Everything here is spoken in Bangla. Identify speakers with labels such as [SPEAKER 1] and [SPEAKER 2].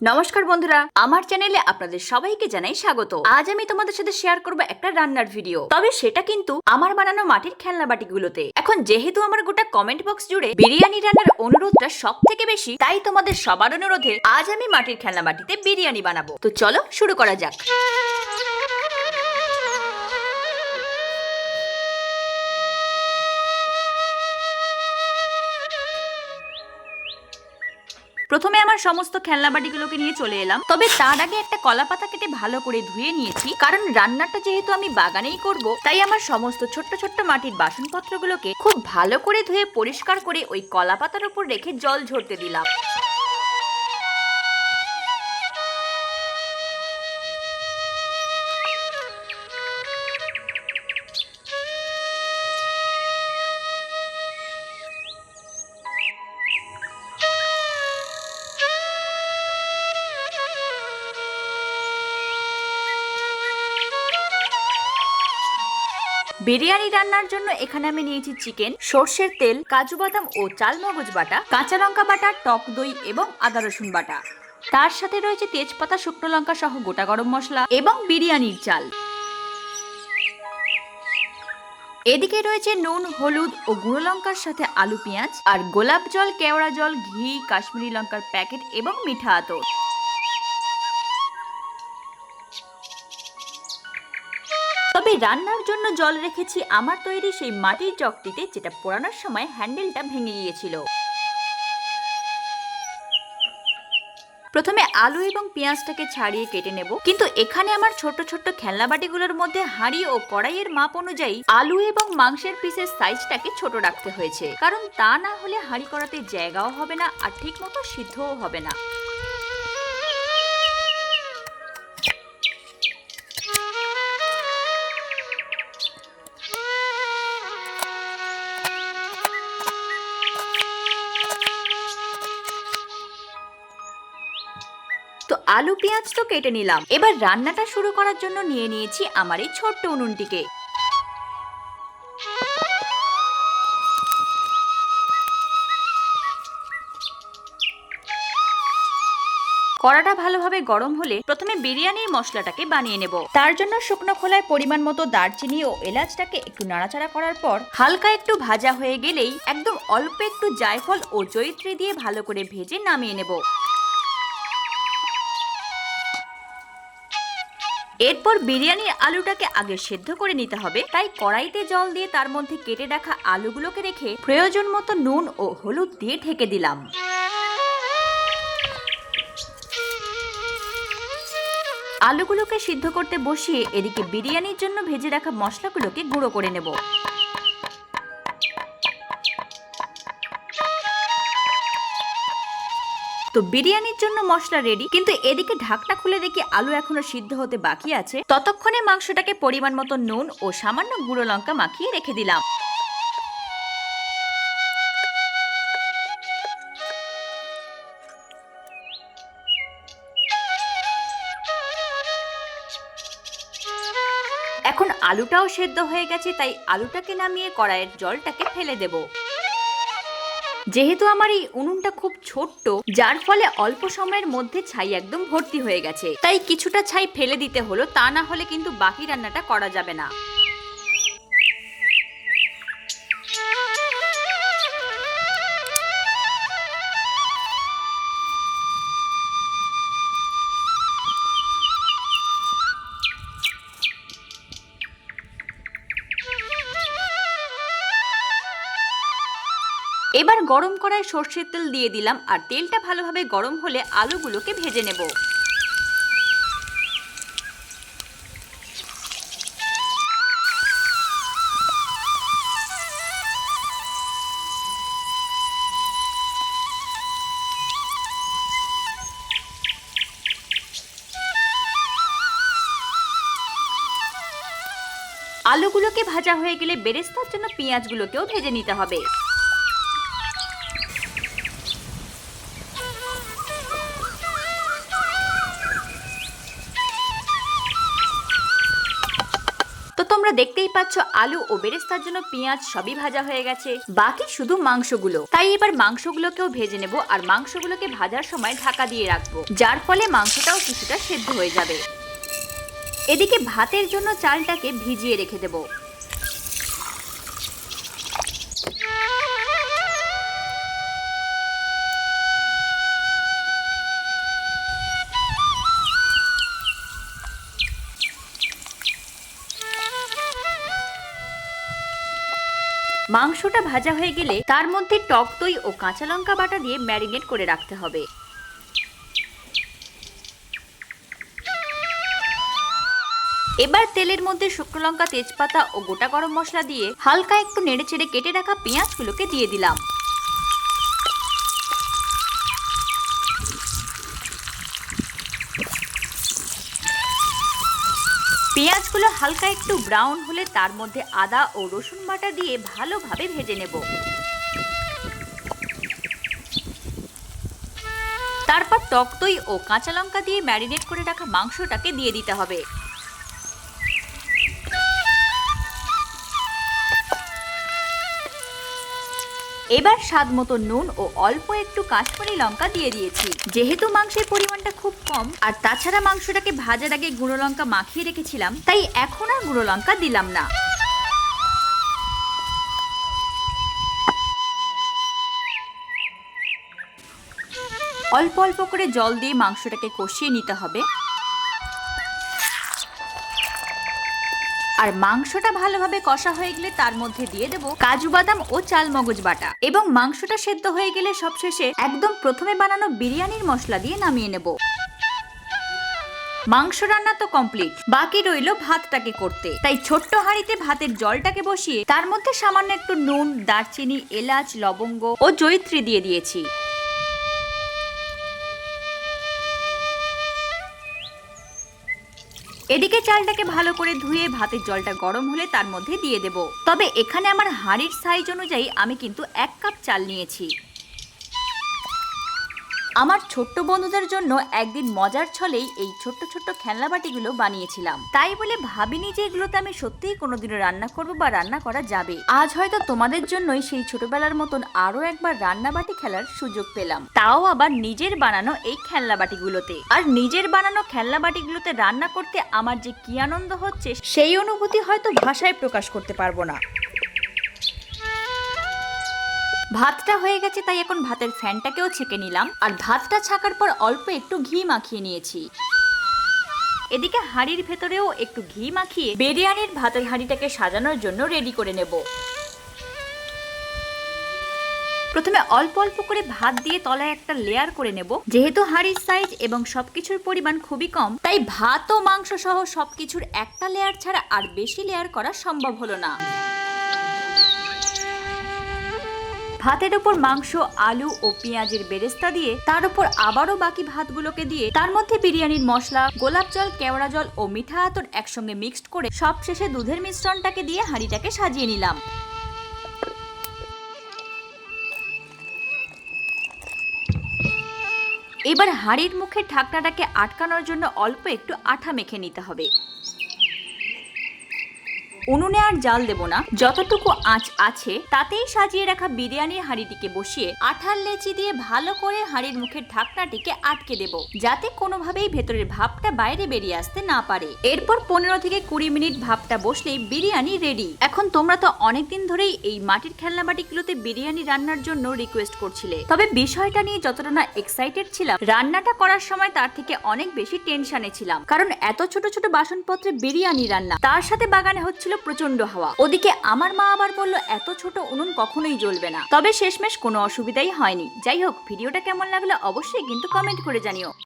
[SPEAKER 1] নমস্কার বন্ধুরা, আমার চ্যানেলে আপনাদের সবাইকে জানাই স্বাগত। আজ আমি তোমাদের সাথে শেয়ার করব একটা রান্নার ভিডিও তবে সেটা কিন্তু আমার বানানো মাটির খেলনা বাটিগুলোতে। এখন যেহেতু আমার গোটা কমেন্ট বক্স জুড়ে বিরিয়ানি রান্নার অনুরোধটা সব থেকে বেশি, তাই তোমাদের সবার অনুরোধে আজ আমি মাটির খেলনা বাটিতে বিরিয়ানি বানাবো। তো চলো শুরু করা যাক। প্রথমে আমার সমস্ত খেলনা বাটিগুলোকে নিয়ে চলে এলাম। তবে তার আগে একটা কলা পাতা কেটে ভালো করে ধুয়ে নিয়েছি। কারণ রান্নাটা যেহেতু আমি বাগানেই করব, তাই আমার সমস্ত ছোট্ট ছোট্ট মাটির বাসনপত্রগুলোকে খুব ভালো করে ধুয়ে পরিষ্কার করে ওই কলা পাতার উপর রেখে জল ঝরতে দিলাম। বিরিয়ানি রান্নার জন্য এখানে আমি নিয়েছি চিকেন, সর্ষের তেল, কাজু বাদাম ও চাল মগজ বাটা, কাঁচা লঙ্কা বাটা, টক দই এবং আদা রসুন বাটা। তার সাথে রয়েছে তেজপাতা, শুকনো লঙ্কা সহ গোটা গরম মশলা এবং বিরিয়ানির চাল। এদিকে রয়েছে নুন, হলুদ ও গুঁড়ো লঙ্কার সাথে আলু পেঁয়াজ আর গোলাপ জল, কেওড়া জল, ঘি, কাশ্মীরি লঙ্কার প্যাকেট এবং মিঠা আতর। তবে রান্নার জন্য জল রেখেছি আমার তৈরি সেই মাটির জগটিতে যেটা পোড়ানোর সময় হ্যান্ডেলটা ভেঙে গিয়েছিল। প্রথমে আলু এবং পেঁয়াজটাকে ছাড়িয়ে কেটে নেব। কিন্তু এখানে আমার ছোট ছোট খেলনা বাটিগুলোর মধ্যে হাঁড়ি ও কড়াইয়ের মাপ অনুযায়ী আলু এবং মাংসের পিসের সাইজটাকে ছোট রাখতে হয়েছে। কারণ তা না হলে হাঁড়ি করাতে জায়গাও হবে না আর ঠিক মতো সিদ্ধও হবে না। আলু, পেঁয়াজ তো কেটে নিলাম। এবার রান্নাটা শুরু করার জন্য নিয়ে নিয়েছি আমার এই ছোট্ট উনুনটিকে। কড়াটা ভালোভাবে গরম হলে প্রথমে বিরিয়ানির মশলাটাকে বানিয়ে নেব। তার জন্য শুকনো খোলায় পরিমাণ মতো দারচিনি ও এলাচটাকে একটু নাড়াচাড়া করার পর হালকা একটু ভাজা হয়ে গেলেই একদম অল্প একটু জায়ফল ও জয়িত্রী দিয়ে ভালো করে ভেজে নামিয়ে নেব। এরপর বিরিয়ানির আলুটাকে আগে সেদ্ধ করে নিতে হবে। তাই কড়াইতে জল দিয়ে তার মধ্যে কেটে রাখা আলুগুলোকে রেখে প্রয়োজন মতো নুন ও হলুদ দিয়ে ঢেকে দিলাম। আলুগুলোকে সিদ্ধ করতে বসিয়ে এদিকে বিরিয়ানির জন্য ভেজে রাখা মশলাগুলোকে গুঁড়ো করে নেব। তো বিরিয়ানির জন্য মশলা রেডি কিন্তু এদিকে ঢাকটা খুলে দেখি আলু এখনও সিদ্ধ হতে বাকি আছে। ততক্ষণে মাংসটাকে পরিমাণ মতো নুন ও সামান্য গুঁড়ো লঙ্কা মাখিয়ে রেখে দিলাম। এখন আলুটাও সেদ্ধ হয়ে গেছে, তাই আলুটাকে নামিয়ে কড়াইয়ের জলটাকে ফেলে দেব। যেহেতু আমার এই উনুনটা খুব ছোট্ট, যার ফলে অল্প সময়ের মধ্যে ছাই একদম ভর্তি হয়ে গেছে। তাই কিছুটা ছাই ফেলে দিতে হলো, তা না হলে কিন্তু বাকি রান্নাটা করা যাবে না। এবার গরম করায় সর্ষের তেল দিয়ে দিলাম, আর তেলটা ভালোভাবে গরম হলে আলুগুলোকে ভেজে নেব। আলুগুলোকে ভাজা হয়ে গেলে বেরেস্তার জন্য পেঁয়াজগুলোকেও ভেজে নিতে হবে। পাচ্ছ আলু ও বেরেস্তার জন্য পেঁয়াজ সবই ভাজা হয়ে গেছে। বাকি শুধু মাংসগুলো। তাই এবার মাংসগুলোকেও ভেজে নেব আর মাংসগুলোকে ভাজার সময় ঢাকা দিয়ে রাখব। যার ফলে মাংসটাও কিছুটা সেদ্ধ হয়ে যাবে। এদিকে ভাতের জন্য চালটাকে ভিজিয়ে রেখে দেবো। মাংসটা ভাজা হয়ে গেলে তার মধ্যে টক দই ও কাঁচা লঙ্কা বাটা দিয়ে ম্যারিনেট করে রাখতে হবে। এবার তেলের মধ্যে শুকনো লঙ্কা, তেজপাতা ও গোটা গরম মশলা দিয়ে হালকা একটু নেড়ে চেড়ে কেটে রাখা পেঁয়াজগুলোকে দিয়ে দিলাম। পেঁয়াজগুলো হালকা একটু ব্রাউন হলে তার মধ্যে আদা ও রসুন বাটা দিয়ে ভালোভাবে ভেজে নেব। তারপর টক দই ও কাঁচা লঙ্কা দিয়ে ম্যারিনেট করে রাখা মাংসটাকে দিয়ে দিতে হবে। এবার স্বাদ মতো নুন ও অল্প একটু কাশ্মীরি লঙ্কা দিয়ে দিয়েছি। যেহেতু মাংসের পরিমাণটা খুব কম, আর তাছাড়া মাংসটাকে ভাজার আগে গুঁড়ো লঙ্কা মাখিয়ে রেখেছিলাম, তাই এখন আর গুঁড়ো লঙ্কা দিলাম না। অল্প অল্প করে জল দিয়ে মাংসটাকে কষিয়ে নিতে হবে। আর মাংসটা ভালোভাবে কষা হয়ে গেলে তার মধ্যে দিয়ে দেব কাজু বাদাম ও চাল মগজ বাটা। এবং মাংসটা সেদ্ধ হয়ে গেলে সবশেষে একদম প্রথমে বানানো বিরিয়ানির মশলা দিয়ে নামিয়ে নেব। মাংস রান্না তো কমপ্লিট। বাকি রইল ভাতটাকে করতে। তাই ছোট্ট হাঁড়িতে ভাতের জলটাকে বসিয়ে তার মধ্যে সামান্য একটু নুন, দারচিনি, এলাচ, লবঙ্গ ও জয়িত্রী দিয়ে দিয়েছি। এদিকে চালটাকে ভালো করে ধুয়ে ভাতের জলটা গরম হলে তার মধ্যে দিয়ে দেব। তবে এখানে আমার হাঁড়ির সাইজ অনুযায়ী আমি কিন্তু এক কাপ চাল নিয়েছি। আমার ছোট্ট বন্ধুদের জন্য একদিন মজার ছলেই এই ছোট্ট ছোট্ট খেলনা বাটিগুলো বানিয়েছিলাম। তাই বলে ভাবিনি যে এগুলোতে আমি সত্যিই কোনোদিনও রান্না করব বা রান্না করা যাবে। আজ হয়তো তোমাদের জন্যই সেই ছোটবেলার মতন আরও একবার রান্না বাটি খেলার সুযোগ পেলাম। তাও আবার নিজের বানানো এই খেলনা বাটিগুলোতে আর নিজের বানানো খেলনা বাটিগুলোতে রান্না করতে আমার যে কি আনন্দ হচ্ছে, সেই অনুভূতি হয়তো ভাষায় প্রকাশ করতে পারব না। ভাতটা হয়ে গেছে, তাই এখন ভাতের ফ্যানটাকেও ছেঁকে নিলাম। আর ভাতটা ছাকার পর অল্প একটু ঘি মাখিয়ে নিয়েছি। এদিকে হাঁড়ির ভেতরেও একটু ঘি মাখিয়ে বিরিয়ানির ভাতের হাঁড়িটাকে সাজানোর জন্য রেডি করে নেব। প্রথমে অল্প অল্প করে ভাত দিয়ে তলায় একটা লেয়ার করে নেব। যেহেতু হাঁড়ির সাইজ এবং সবকিছুর পরিমাণ খুবই কম, তাই ভাত ও মাংস সহ সবকিছুর একটা লেয়ার ছাড়া আর বেশি লেয়ার করা সম্ভব হলো না। ভাতের উপর মাংস, আলু ও পেঁয়াজের বেরেস্তা দিয়ে, তার উপর আবারও বাকি ভাতগুলোকে দিয়ে, তার মধ্যে বিরিয়ানির মশলা, গোলাপ জল, কেওড়া জল ও মিঠা আতর একসঙ্গে মিক্সড করে সব শেষে দুধের মিশ্রণটাকে দিয়ে হাঁড়িটাকে সাজিয়ে নিলাম। এবার হাঁড়ির মুখে ঢাকনাটাকে আটকানোর জন্য অল্প একটু আঠা মেখে নিতে হবে। উনুনে আর জাল দেব না। যতটুকু আঁচ আছে, তাতেই সাজিয়ে রাখা বিরিয়ানির হাঁড়িটিকে বসিয়ে আঠার লেচি দিয়ে ভালো করে হাঁড়ির মুখের ঢাকনাটিকে আটকে দেব, যাতে কোনোভাবেই ভেতরের ভাবটা বাইরে বেরিয়ে আসতে না পারে। এরপর পনেরো থেকে কুড়ি মিনিট ভাবটা বসলেই বিরিয়ানি রেডি। এখন তোমরা তো অনেকদিন ধরেই এই মাটির খেলনা বাটিগুলোতে বিরিয়ানি রান্নার জন্য রিকোয়েস্ট করছিলে। তবে বিষয়টা নিয়ে যতটা না এক্সাইটেড ছিলাম, রান্নাটা করার সময় তার থেকে অনেক বেশি টেনশনে ছিলাম। কারণ এত ছোট ছোট বাসনপত্রে বিরিয়ানি রান্না, তার সাথে বাগানে হচ্ছিল প্রচণ্ড হাওয়া। ওদিকে আমার মা আবার বলল, এত ছোট উনুন কখনোই জ্বলবে না। তবে শেষমেশ কোনো অসুবিধাই হয়নি। যাই হোক, ভিডিওটা কেমন লাগল অবশ্যই কিন্তু কমেন্ট করে জানিও।